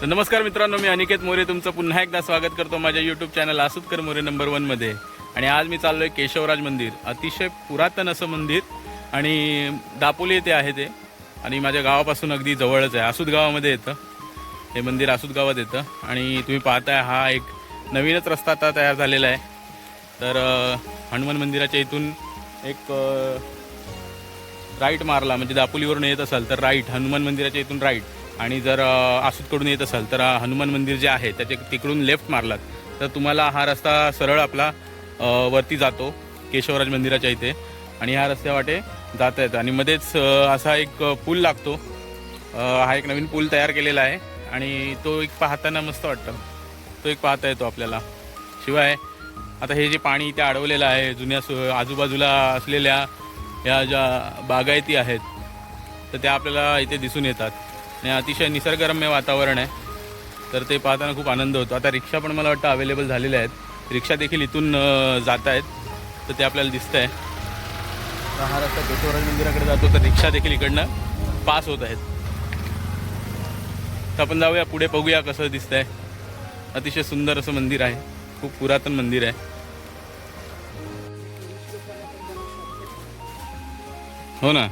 तर नमस्कार मित्रांनो मी अनिकेत मोरे. तुमचं पुन्हा एकदा स्वागत करतो माझ्या YouTube channel Asutkar More number वनमध्ये आणि आज मी चाललो आहे केशवराज मंदिर. अतिशय पुरातन असं मंदिर आणि दापोली येथे आहे ते. आणि माझ्या गावापासून अगदी जवळच आहे. आसूत गावामध्ये येतं. हे मंदिर आसूत गावात येतं. आणि तुम्ही पाहताय हा एक नवीनच रस्ता आता तयार झालेला आहे. तर हनुमान मंदिराच्या इथून एक राईट मारला. म्हणजे दापोलीवरून येत असाल तर राईट हनुमान मंदिराच्या इथून राईट आणि जर आसूतकडून येत असाल तर हनुमान मंदिर जे आहे त्याच्या तिकडून लेफ्ट मारलात तर तुम्हाला हा रस्ता सरळ आपला वरती जातो केशवराज मंदिराच्या इथे. आणि ह्या रस्त्यावाटे जाता येतं आणि मध्येच असा एक पूल लागतो. हा एक नवीन पूल तयार केलेला आहे. आणि तो एक पाहताना मस्त वाटतं. तो एक पाहता येतो आपल्याला. शिवाय आता हे जे पाणी इथे अडवलेलं आहे जुन्या सु आजूबाजूला असलेल्या या ज्या बागायती आहेत तर त्या आपल्याला इथे दिसून येतात. आणि अतिशय निसर्गरम्य वातावरण आहे. तर ते पाहताना खूप आनंद होतो. आता रिक्षा पण मला वाटतं अवेलेबल झालेल्या आहेत. रिक्षा देखील इथून जात आहेत. तर ते आपल्याला दिसतं आहे हा रस्ता केशवराज मंदिराकडे जातो तर रिक्षा देखील इकडनं पास होत आहेत. तर आपण जाऊया पुढे बघूया कसं दिसतंय. अतिशय सुंदर असं मंदिर आहे. खूप पुरातन मंदिर आहे. हो ना?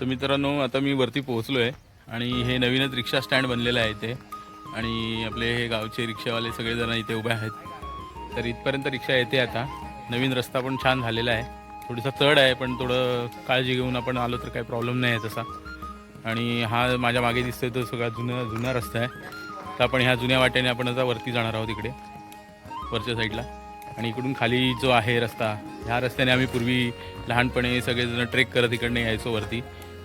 तर मित्रांनो आता मी वरती पोहोचलो आहे आणि हे नवीनच रिक्षा स्टँड बनलेलं आहे इथे. आणि आपले हे गावचे रिक्षावाले सगळेजण इथे उभे आहेत. तर इथपर्यंत रिक्षा येते आता. नवीन रस्ता पण छान झालेला आहे. थोडीसा चढ आहे पण थोडं काळजी घेऊन आपण आलो तर काही प्रॉब्लेम नाही आहे तसा. आणि हा माझ्या मागे दिसतोय तो सगळा जुना जुना रस्ता आहे. तर आपण ह्या जुन्या वाट्याने आपण आता वरती जाणार आहोत इकडे वरच्या साईडला. आणि इकडून खाली जो आहे रस्ता ह्या रस्त्याने आम्ही पूर्वी लहानपणी सगळेजण ट्रेक करत इकडनं यायचो वरती.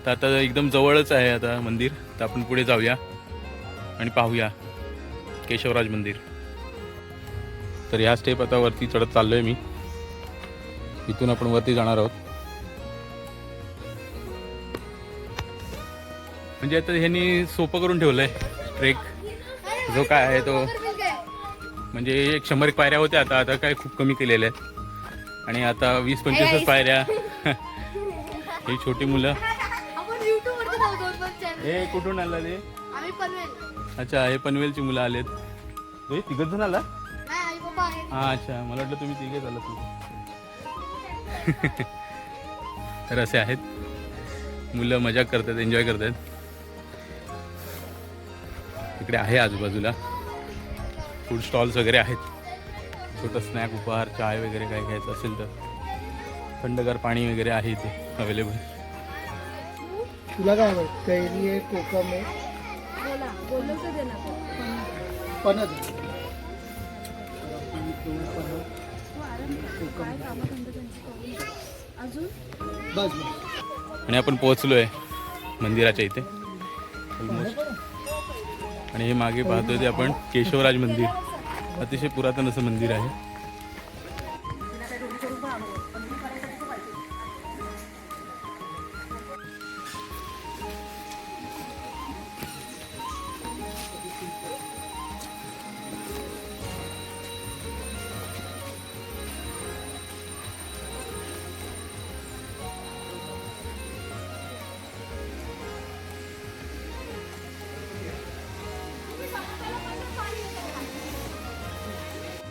तर आता एकदम जवळच आहे आता मंदिर. तर आपण पुढे जाऊया आणि पाहूया केशवराज मंदिर. तर ह्या स्टेप आता वरती चढत चाललो आहे मी. इथून आपण वरती जाणार आहोत. म्हणजे आता ह्यांनी सोपं करून ठेवलंय ट्रेक जो काय आहे तो. म्हणजे एक शंभर एक पायऱ्या होत्या आता. आता काय खूप कमी केलेल्या आहेत. आणि आता वीस पंचवीसच पायऱ्या. ही छोटी मुलं. हे कुठून आलं आम्ही पनवेल. अच्छा हे पनवेलची मुलं आलेत. हे तिघच जण आला? नाही आई बाबा आहे हा अच्छा. मला वाटलं तुम्ही तिघेच आलात. तर असे आहेत. मुलं मजा करतात एन्जॉय करतात. इकडे आहे आजूबाजूला. फूड स्टॉल्स वगैरे आहेत. छोटं स्नॅक उपहार चाय वगैरे काय घ्यायचं असेल तर. थंडगार पाणी वगैरे आहे इथे अवेलेबल तुला काय आवडत कैरी आहे कोकम आहे. बोला बोललो तर देणार पणच आहे. कोकम अजून बस बस आणि आपण पोहोचलो आहे मंदिराच्या इथे. Almost. आणि हे मागे पाहतोय ते आपण केशवराज मंदिर. अतिशय पुरातन असं मंदिर आहे.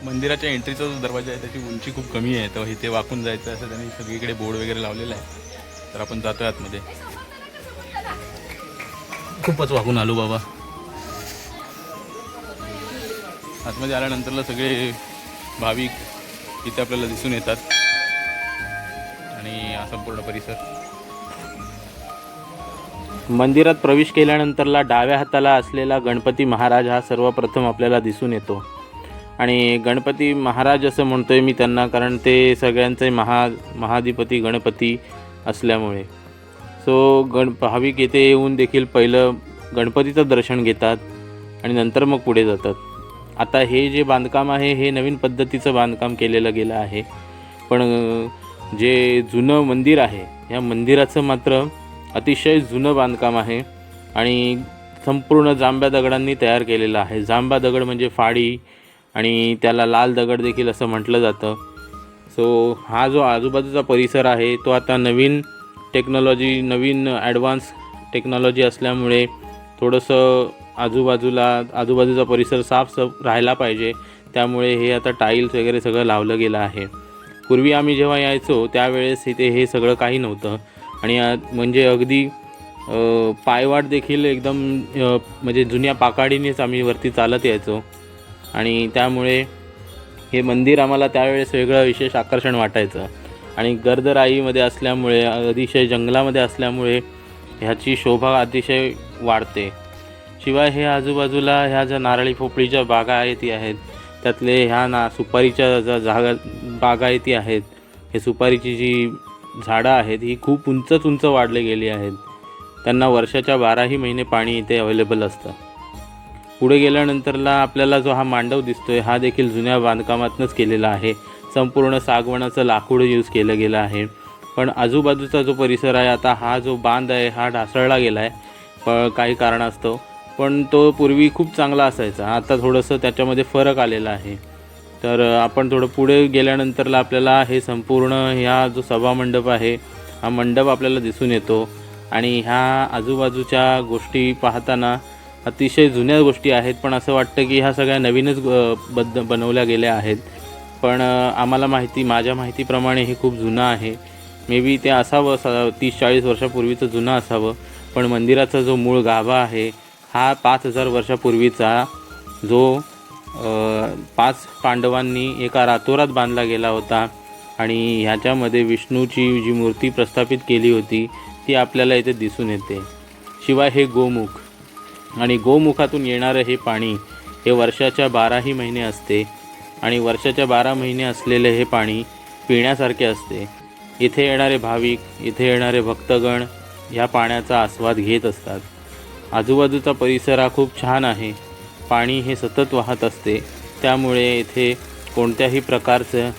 मंदिराच्या एंट्रीचा जो दरवाजा आहे त्याची उंची खूप कमी आहे. तर इथे वाकून जायचं असं त्यांनी सगळीकडे बोर्ड वगैरे लावलेला आहे. तर आपण जातो आतमध्ये. खूपच वाकून आलो बाबा. आतमध्ये आल्यानंतरला सगळे भाविक इथे आपल्याला दिसून येतात. आणि हा संपूर्ण परिसर. मंदिरात प्रवेश केल्यानंतरला डाव्या हाताला असलेला गणपती महाराज हा सर्वप्रथम आपल्याला दिसून येतो. आणि गणपती महाराज असं म्हणतोय मी त्यांना कारण ते सगळ्यांचे महा महाधिपती गणपती असल्यामुळे. सो गण भाविक येथे येऊन देखील पहिलं गणपतीचं दर्शन घेतात आणि नंतर मग पुढे जातात. आता हे जे बांधकाम आहे हे नवीन पद्धतीचं बांधकाम केलेलं गेलं आहे. पण जे जुनं मंदिर आहे या मंदिराचं मात्र अतिशय जुनं बांधकाम आहे आणि संपूर्ण जांभ्या दगडांनी तयार केलेलं आहे. जांबा दगड म्हणजे फाडी आणि त्याला लाल दगड देखील असं म्हटलं जातं. सो हा जो आजूबाजूचा परिसर आहे तो आता नवीन टेक्नॉलॉजी नवीन ॲडव्हान्स टेक्नॉलॉजी असल्यामुळे थोडंसं आजूबाजूला आजूबाजूचा परिसर साफ सफ राहायला पाहिजे. त्यामुळे हे आता टाईल्स वगैरे सगळं लावलं गेलं आहे. पूर्वी आम्ही जेव्हा यायचो त्यावेळेस इथे हे सगळं काही नव्हतं. आणि आ- म्हणजे अगदी पायवाट देखील एकदम म्हणजे जुन्या पाकाडीनेच आम्ही वरती चालत यायचो. आणि त्यामुळे हे मंदिर आम्हाला त्यावेळेस वेगळं विशेष आकर्षण वाटायचं. आणि गर्दराईमध्ये असल्यामुळे अतिशय जंगलामध्ये असल्यामुळे ह्याची शोभा अतिशय वाढते. शिवाय हे आजूबाजूला ह्या ज्या नारळी पोपळीच्या बागायती आहेत त्यातले ह्या ना सुपारीच्या ज्या जागा बागायती आहेत हे सुपारीची जी झाडं आहेत ही खूप उंचच उंच वाढले गेली आहेत. त्यांना वर्षाच्या बाराही महिने पाणी इथे अवेलेबल असतं. पुढे गेल्यानंतरला आपल्याला जो हा मांडव दिसतोय हा देखील जुन्या बांधकामातनंच केलेला आहे. संपूर्ण सागवणाचं लाकूड यूज केलं गेलं आहे. पण आजूबाजूचा जो परिसर आहे आता हा जो बांध आहे हा ढासळला गेला आहे प काही कारणास्तव. पण तो पूर्वी खूप चांगला असायचा. आता थोडंसं त्याच्यामध्ये फरक आलेला आहे. तर आपण थोडं पुढे गेल्यानंतरला आपल्याला हे संपूर्ण ह्या जो सभामंडप आहे हा मंडप आपल्याला दिसून येतो. आणि ह्या आजूबाजूच्या गोष्टी पाहताना अतिशय जुन्या गोष्टी आहेत पण असं वाटतं की ह्या सगळ्या नवीनच बद्द बनवल्या गेल्या आहेत. पण आम्हाला माहिती माझ्या माहितीप्रमाणे हे खूप जुनं आहे. मे बी ते असावं स तीस चाळीस वर्षापूर्वीचं जुनं असावं पण मंदिराचा जो मूळ गाभा आहे हा पाच हजार वर्षापूर्वीचा जो पाच पांडवांनी एका रातोरात बांधला गेला होता आणि ह्याच्यामध्ये विष्णूची जी मूर्ती प्रस्थापित केली होती ती आपल्याला इथे दिसून येते. शिवाय हे गोमुख आणि गोमुखातून येणारं हे पाणी हे वर्षाच्या बाराही महिने असते आणि वर्षाच्या बारा महिने असलेले हे पाणी पिण्यासारखे असते. इथे येणारे भाविक इथे येणारे भक्तगण ह्या पाण्याचा आस्वाद घेत असतात. आजूबाजूचा परिसर हा खूप छान आहे. पाणी हे सतत वाहत असते. त्यामुळे इथे कोणत्याही प्रकारचं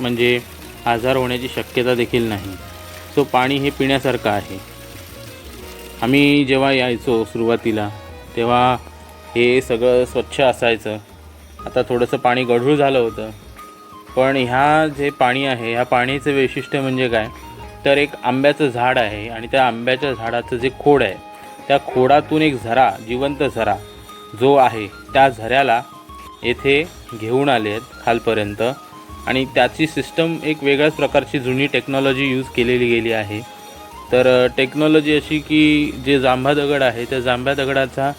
म्हणजे आजार होण्याची शक्यता देखील नाही. सो पाणी हे पिण्यासारखं आहे. आम्ही जेव्हा यायचो सुरुवातीला तेव्हा हे सगळं स्वच्छ असायचं. आता थोडंसं पाणी गढूळ झालं होतं. पण ह्या जे पाणी आहे ह्या पाणीचं वैशिष्ट्य म्हणजे काय? तर एक आंब्याचं झाड आहे आणि त्या आंब्याच्या झाडाचं जे खोड आहे त्या खोडातून एक झरा जिवंत झरा जो आहे त्या झऱ्याला येथे घेऊन आले आहेत खालपर्यंत. आणि त्याची सिस्टम एक वेगळ्याच प्रकारची जुनी टेक्नॉलॉजी यूज केलेली गेली आहे. तर टेक्नॉलॉजी अशी की जे जांभा दगड आहे त्या जांभ्या दगडाचा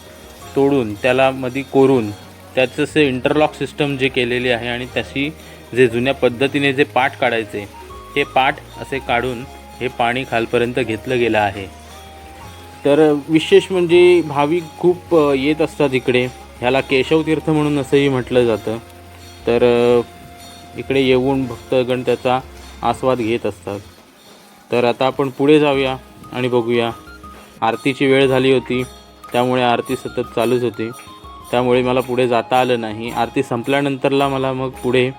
तोडून त्याला मध्ये कोरून त्याचं असे इंटरलॉक सिस्टम जे केलेली आहे आणि त्याशी जे जुन्या पद्धतीने जे पाठ काढायचे हे पाठ असे काढून हे पाणी खालपर्यंत घेतलं गेलं आहे. तर विशेष म्हणजे भाविक खूप येत असतात इकडे. ह्याला केशवतीर्थ म्हणून असंही म्हटलं जातं. तर इकडे येऊन भक्तगण त्याचा आस्वाद घेत असतात. तर आता आपण पुढे जाऊया आणि बघूया. आरतीची वेळ झाली होती त्यामुळे आरती सतत चालूच होती. त्यामुळे मला पुढे जाता आलं नाही. आरती संपल्यानंतरला मला मग पुढे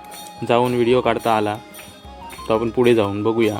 जाऊन व्हिडिओ काढता आला. तर आपण पुढे जाऊन बघूया.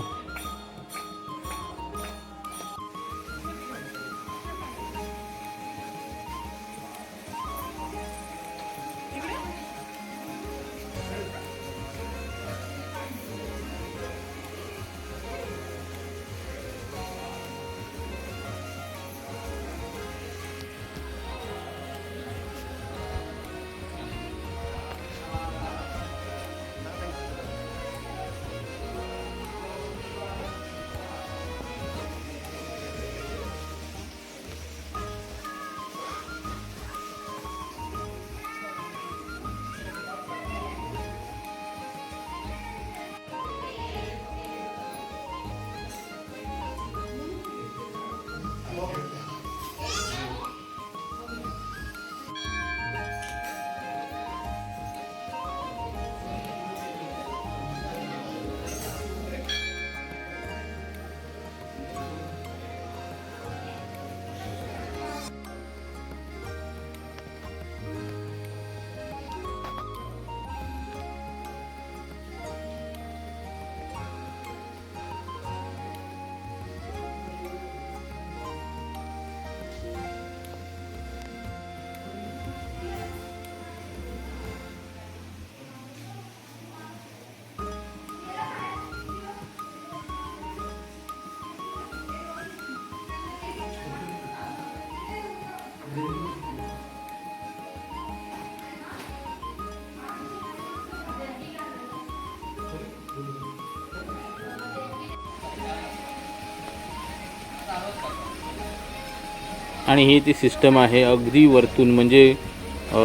आणि ही ती सिस्टम आहे अगदी वरतून म्हणजे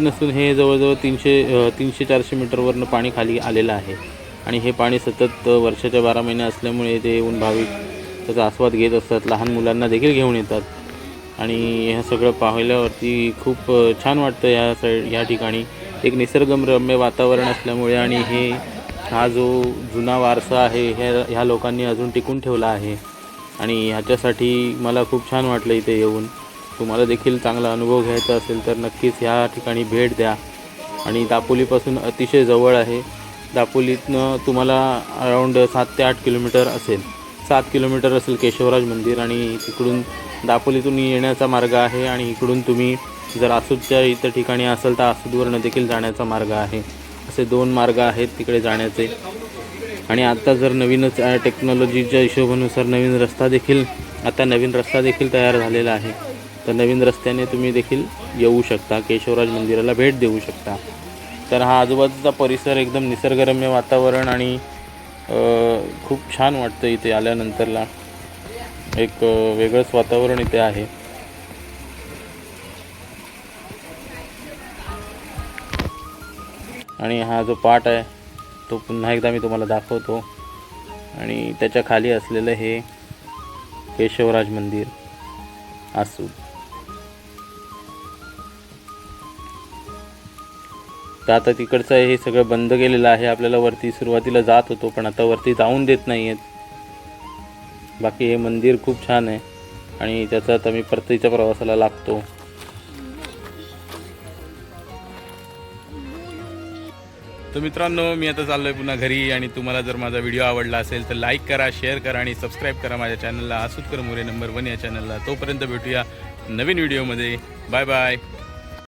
नसून हे जवळजवळ तीनशे तीनशे चारशे मीटरवरनं पाणी खाली आलेलं आहे. आणि हे पाणी सतत वर्षाच्या बारा महिने असल्यामुळे ते येऊन भाविक त्याचा आस्वाद घेत असतात लहान मुलांना देखील घेऊन येतात. आणि हे सगळं पाहिल्यावरती खूप छान वाटतं ह्या साईड ह्या ठिकाणी. एक निसर्गरम्य वातावरण असल्यामुळे आणि हे हा जो जुना वारसा आहे ह्या ह्या लोकांनी अजून टिकून ठेवला आहे. आणि ह्याच्यासाठी मला खूप छान वाटलं इथे येऊन. तुम्हाला देखील चांगला अनुभव घ्यायचा असेल तर नक्कीच ह्या ठिकाणी भेट द्या. आणि दापोलीपासून अतिशय जवळ आहे. दापोलीतनं तुम्हाला अराऊंड सात ते आठ किलोमीटर असेल. सात किलोमीटर असेल केशवराज मंदिर आणि तिकडून दापोलीतून येण्याचा मार्ग आहे आणि इकडून तुम्ही जर आसूदच्या इतर ठिकाणी असेल तर आसूदवरनं देखील जाण्याचा मार्ग आहे. असे दोन मार्ग आहेत तिकडे जाण्याचे. आणि आता जर नवीनच टेक्नॉलॉजीच्या हिशोबानुसार नवीन रस्ता देखील आता नवीन रस्ता देखील तयार झालेला आहे. तर नवीन रस्त्याने तुम्ही देखील येऊ शकता केशवराज मंदिराला भेट देऊ शकता. तर हा आजूबाजूचा परिसर एकदम निसर्गरम्य वातावरण आणि खूप छान वाटतं इथे आल्यानंतरला. एक वेगळंच वातावरण इथे आहे. आणि हा जो पाट आहे तो पुन्हा एकदा मी तुम्हाला दाखवतो. आणि त्याच्याखाली असलेलं हे केशवराज मंदिर असू तर आता तिकडचं हे सगळं बंद केलेलं आहे. आपल्याला वरती सुरुवातीला जात होतो पण आता वरती जाऊन देत नाही आहेत बाकी हे मंदिर खूप छान आहे. आणि त्याचा आता मी परतीच्या प्रवासाला लागतो. तर मित्रांनो मी आता चाललो आहे पुन्हा घरी आणि तुम्हाला जर माझा व्हिडिओ आवडला असेल तर लाईक करा शेअर करा आणि सबस्क्राईब करा माझ्या चॅनलला. आसूतकर मोरे नंबर वन या चॅनलला. तोपर्यंत भेटूया नवीन व्हिडिओमध्ये. Bye bye.